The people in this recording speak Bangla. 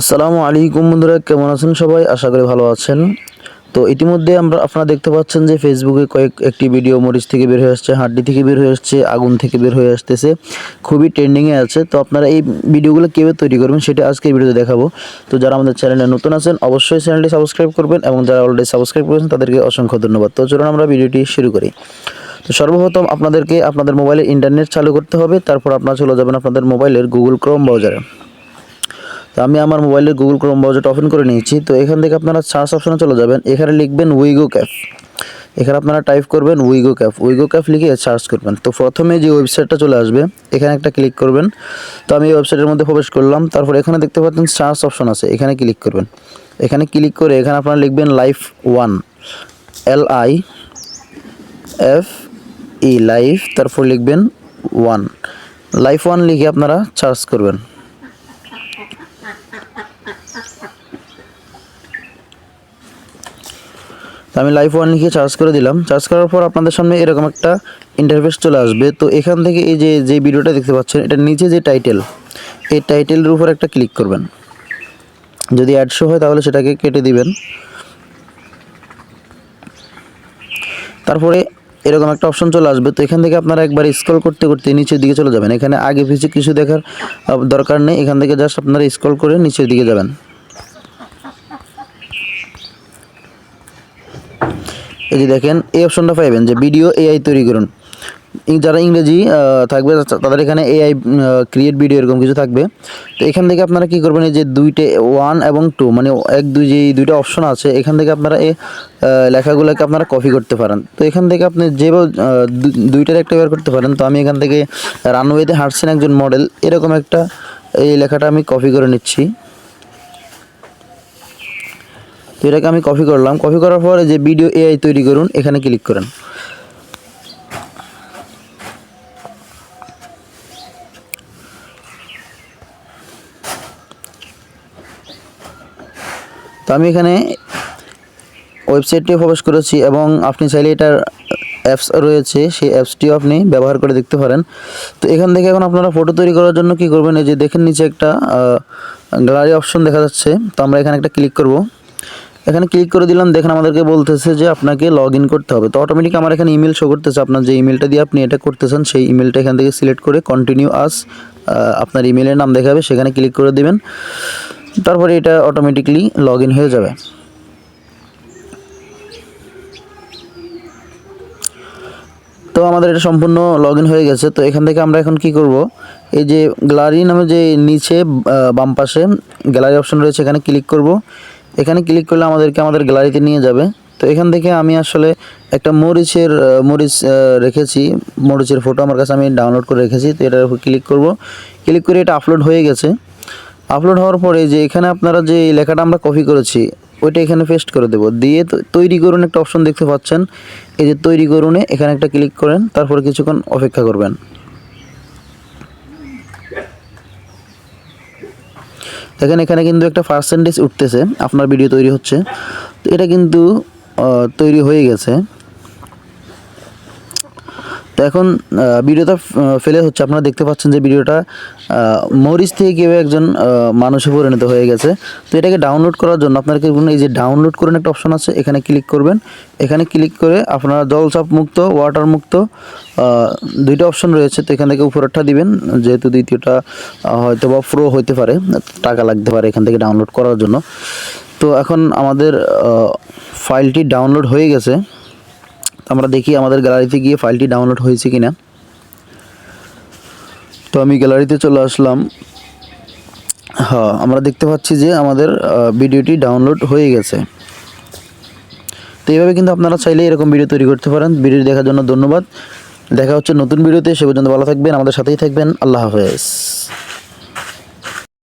আসসালামু আলাইকুম বন্ধুরা, কেমন আছেন সবাই? আশা করি ভালো আছেন। তো ইতিমধ্যে আমরা আপনারা দেখতে পাচ্ছেন যে ফেসবুকে কয়েক একটি ভিডিও মরিচ থেকে বের হয়ে আসছে, হাড্ডি থেকে বের হয়ে আসছে, আগুন থেকে বের হয়ে আসতেছে। খুবই ট্রেন্ডিংয়ে আছে। তো আপনারা এই ভিডিওগুলো কীভাবে তৈরি করবেন সেটা আজকে এই ভিডিওতে দেখাবো। তো যারা আমাদের চ্যানেলে নতুন আছেন, অবশ্যই চ্যানেলটি সাবস্ক্রাইব করবেন এবং যারা অলরেডি সাবস্ক্রাইব করেছেন, তাদেরকে অসংখ্য ধন্যবাদ। তো চলুন আমরা ভিডিওটি শুরু করি। তো সর্বপ্রথম আপনাদেরকে আপনাদের মোবাইলে ইন্টারনেট চালু করতে হবে। তারপর আপনারা চলে যাবেন আপনাদের মোবাইলের গুগল ক্রোম ব্রাউজারে তো আমি আমার মোবাইলের গুগল ক্রোম ব্রাউজারটা ওপেন করে নিয়েছি। তো এখান থেকে আপনারা সার্চ অপশনে চলে যাবেন। এখানে লিখবেন উইগো ক্যাফ এখানে আপনারা টাইপ করবেন উইগো ক্যাফ উইগো ক্যাফ লিখে সার্চ করবেন। তো প্রথমে যে ওয়েবসাইটটা চলে আসবে, এখানে একটা ক্লিক করবেন। তো আমি ওয়েবসাইটের মধ্যে প্রবেশ করলাম। তারপর এখানে দেখতে পাচ্ছেন সার্চ অপশন আছে। এখানে ক্লিক করবেন। এখানে ক্লিক করে এখানে আপনারা লিখবেন life one L I F E life তারপর লিখবেন ওয়ান লাইফ ওয়ান লিখে আপনারা সার্চ করবেন। আমি লাইভ ওয়ান লিখে চার্জ করে দিলাম। চার্জ করার পর আপনাদের সামনে এরকম একটা ইন্টারফেস চলে আসবে। তো এখান থেকে এই যে যে ভিডিওটা দেখতে পাচ্ছেন, এটার নিচে যে টাইটেল এই টাইটেলের উপর একটা ক্লিক করবেন। যদি অ্যাড শো হয়, তাহলে সেটাকে কেটে দিবেন। তারপরে এরকম একটা অপশন চলে আসবে। তো এখান থেকে আপনারা একবার স্ক্রল করতে করতে নিচের দিকে চলে যাবেন। এখানে আগে পিছিয়ে কিছু দেখার দরকার নেই। এখান থেকে জাস্ট আপনারা স্ক্রল করে নিচের দিকে যাবেন। এই দেখেন, এই অপশনটা পাইবেন যে ভিডিও এআই তৈরি করুন। যারা ইংরেজি থাকবে তাদের এখানে এআই ক্রিয়েট ভিডিও এরকম কিছু থাকবে। তো এখান থেকে আপনারা কি করবেন, এই যে দুইটে ওয়ান এবং টু মানে এক, দুই, যে দুইটা অপশন আছে, এখান থেকে আপনারা এই লেখাগুলোকে আপনারা কপি করতে পারেন। তো এখান থেকে আপনি যেভাবে দুইটার একটা ব্যবহার করতে পারেন। তো আমি এখান থেকে রানওয়েতে হাঁটছেন একজন মডেল এরকম একটা এই লেখাটা আমি কপি করে নিচ্ছি। তো এটাকে আমি কপি করলাম। কপি করার পরে যে ভিডিও এআই তৈরি করুন, এখানে ক্লিক করেন। তো আমি এখানে ওয়েবসাইটটিও প্রবেশ করেছি এবং আপনি চাইলে এটার অ্যাপস রয়েছে, সেই অ্যাপসটিও আপনি ব্যবহার করে দেখতে পারেন। তো এখান থেকে এখন আপনারা ফটো তৈরি করার জন্য কি করবেন? এই যে দেখেন নিচে একটা গ্যালারি অপশন দেখা যাচ্ছে। তো আমরা এখানে একটা ক্লিক করব। এখানে ক্লিক করে দিলাম, দেখেন আমাদেরকে বলতেছে যে আপনাকে লগ করতে হবে। তো অটোমেটিক আমার এখানে ইমেল শো করতেছে, আপনার যে ইমেলটা দিয়ে আপনি এটা করতেছেন, সেই ইমেলটা এখান থেকে সিলেক্ট করে কন্টিনিউ আস আপনার ইমেলের নাম দেখাবে, সেখানে ক্লিক করে দিবেন। তারপরে এটা অটোমেটিকলি লগ হয়ে যাবে। তো আমাদের এটা সম্পূর্ণ লগ হয়ে গেছে। তো এখান থেকে আমরা এখন কি করব? এই যে গ্যালারি নামে যে নিচে বাম পাশে গ্যালারি অপশন রয়েছে, এখানে ক্লিক করব। এখানে ক্লিক করলে আমাদেরকে আমাদের গ্যালারিতে নিয়ে যাবে। তো এখান থেকে আমি আসলে একটা মরিচের, মরিচ রেখেছি। মরিচের ফটো আমার কাছে আমি ডাউনলোড করে রেখেছি। তো এটার উপর ক্লিক করব। ক্লিক করে এটা আপলোড হয়ে গেছে। আপলোড হওয়ার পরে যে এখানে আপনারা যে লেখাটা আমরা কপি করেছি, ওইটা এখানে পেস্ট করে দেবো। দিয়ে তৈরি করুন একটা অপশন দেখতে পাচ্ছেন। এই যে তৈরি করুনে এখানে একটা ক্লিক করেন, তারপরে কিছুক্ষণ অপেক্ষা করবেন। দেখেন, এখানে কিন্তু একটা পার্সেন্টেজ উঠতেছে। আপনার ভিডিও তৈরি হচ্ছে। তো এটা কিন্তু তৈরি হয়ে গেছে। তো এখন ভিডিওটা ফেলে হচ্ছে। আপনারা দেখতে পাচ্ছেন যে ভিডিওটা মরিচ থেকে কেউ একজন মানুষে পরিণত হয়ে গেছে। তো এটাকে ডাউনলোড করার জন্য আপনার কি করবেন এই যে ডাউনলোড করেন একটা অপশন আছে, এখানে ক্লিক করবেন। এখানে ক্লিক করে আপনারা জলচাপ মুক্ত ওয়াটার মুক্ত দুইটা অপশন রয়েছে। তো এখান থেকে উপরেরটা দিবেন, যেহেতু দ্বিতীয়টা হয়তো বা প্রো হইতে পারে, টাকা লাগতে পারে এখান থেকে ডাউনলোড করার জন্য। তো এখন আমাদের ফাইলটি ডাউনলোড হয়ে গেছে। তো আমরা দেখি আমাদের গ্যালারিতে গিয়ে ফাইলটি ডাউনলোড হয়েছে কিনা। তো আমি গ্যালারিতে চলে আসলাম। হ্যাঁ আমরা দেখতে পাচ্ছি যে আমাদের ভিডিওটি ডাউনলোড হয়ে গেছে। তো এইভাবে কিন্তু আপনারা চাইলে এরকম ভিডিও তৈরি করতে পারেন। ভিডিও দেখার জন্য ধন্যবাদ। দেখা হচ্ছে নতুন ভিডিওতে সে পর্যন্ত ভালো থাকবেন, আমাদের সাথেই থাকবেন। আল্লাহ হাফেজ।